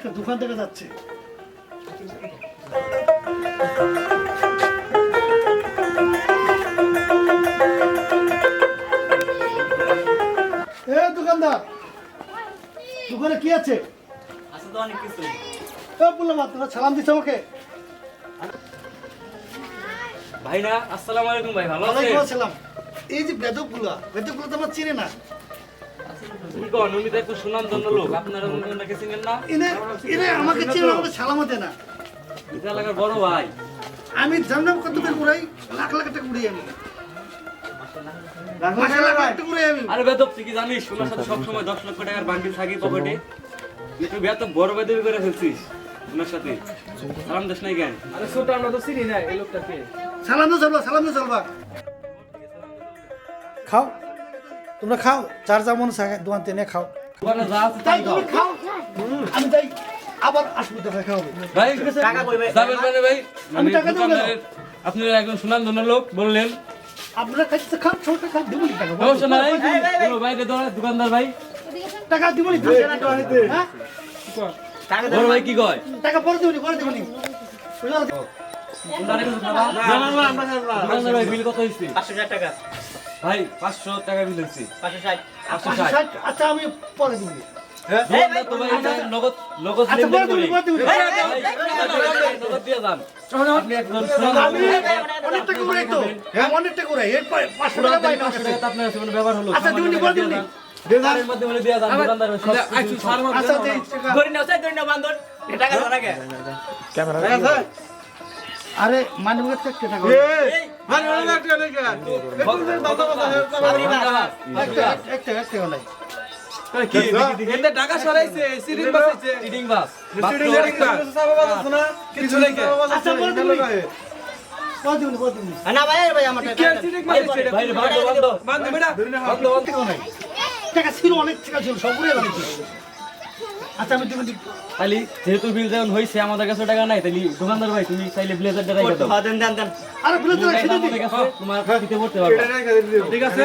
একটা দোকান থেকে যাচ্ছে। এ দোকানদার দোকানে কি আছে? আছে তো অনেক কিছু। এ বললাম তোরা সালাম দিচ্ছে আমাকে। ভাই না আসসালামু আলাইকুম ভাই ভালো আছেন? ওয়ালাইকুম আসসালাম। এই যে বেদকগুলা বেদকগুলো তো আমার চিনে না। লোক। আপনারা চিনেন না? এনে আমাকে চিনে আমাকে সালামও না। এলাকার বড় ভাই। আমি জানলাম কত টাকা উড়াই লাখ লাখ টাকা উড়াই আমি আরে বেদব তুই কি জানিস? ওনার সাথে সবসময় দশ লক্ষ টাকার বান্ডিল থাকি পকেটে। তুই এত বড় বেদবি করে ফেলছিস ওনার সাথে। সালাম দেশ নাই কেন? আরে ছোট আমরা তো চিনি না এই লোকটাকে। সালাম দিয়ে সালাম দিয়ে খাও। তোমরা খাও চার যা মনে চায় দোকান টেনে খাও। দোকানে তাই তাই খাও তুমি খাও? আমি যাই আবার আসব দেখা খাওয়াবো ভাই যাবেন মানে ভাই? আমি মানে টাকা দেবো আপনি একজন সুনাম ধন্য লোক বললেন। আপনারা খাইতে খান ছোট খান দিব টাকা বাইরে দোকানদার ভাই। টাকা দিব হ্যাঁ? বড় ভাই কি কয়? টাকা পরে দিব পরে দিব নি দোকানদার ভাই বিল কত হয়েছে পাঁচশো টাকা। ভাই পাঁচশো টাকা বিল হয়েছে। পাঁচশো ষাট। পাঁচশো আচ্ছা আমি পরে দিব। নগদ আচ্ছা আপনার কাছে কোনো ব্যবহার হলো? আচ্ছা, বল বলে সব কিছু সব- আচ্ছা দেই টাকা ধরে নাও বান্ধব টাকা দাও নাকি আরে মানে মুখে চেক টাকা একটা একটা একটা নাই টাকা সরাইছে সিরিং বাসাইছে চিটিং বাস কিছু নাই কে আচ্ছা পরে দিব। নি পরে দিব নি পরে দিব। নি না ভাই ভাই আমার টাকা সিরিং বাসাইছে ভাই রে, বন্ধ। বন্ধ বেটা টাকা নাই টাকা ছিল অনেক টাকা ছিল সব উড়ে গেল। আচ্ছা আমি তাহলে যেহেতু বিল যেমন হয়েছে আমাদের কাছে টাকা নাই তাহলে দোকানদার ভাই তুমি চাইলে ব্লেজারটা রেখে দাও দেন দেন দেন আরে বলে রেখে দিবি তোমার দিতে পড়তে পারবে ঠিক আছে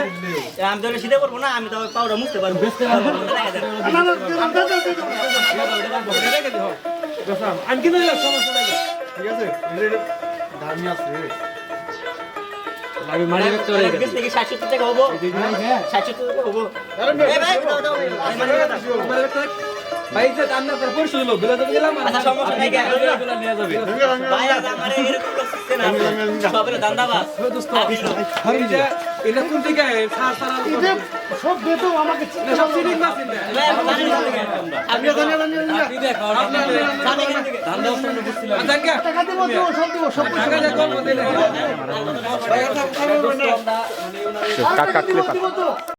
আমি তো সিধে করব না আমি তো পাউডার মুছতে পারব বেচতে পারবে না। রেখে দিও আমি কিন্তু সমস্যা নাই আমি মানে ব্যাগ তো রেখে থেকে ষাট সত্তর টাকা হব। ষাট সত্তর টাকা হব। এই ভাই দাও দাও আমি মানে কথা। ভাই যে করে তো আচ্ছা সমস্যা নাই এগুলো নিয়ে যাবে। ভাই আমার এরকম লোক শিখছে না সবের দান্দাবাজ। এই যে এটা কোন থেকে সার সার সব বেতো আমাকে সব হবে সিরিং না। বাস ইন্দা ভাই আমি জানি না থেকে। আমি জানি না, জানি না। আপনি দেখো জানি না থেকে। ধান্দা আচ্ছা টাকা দেবো তো সব দেবো সব টাকা যা কম দিলে দোস্ত আমরা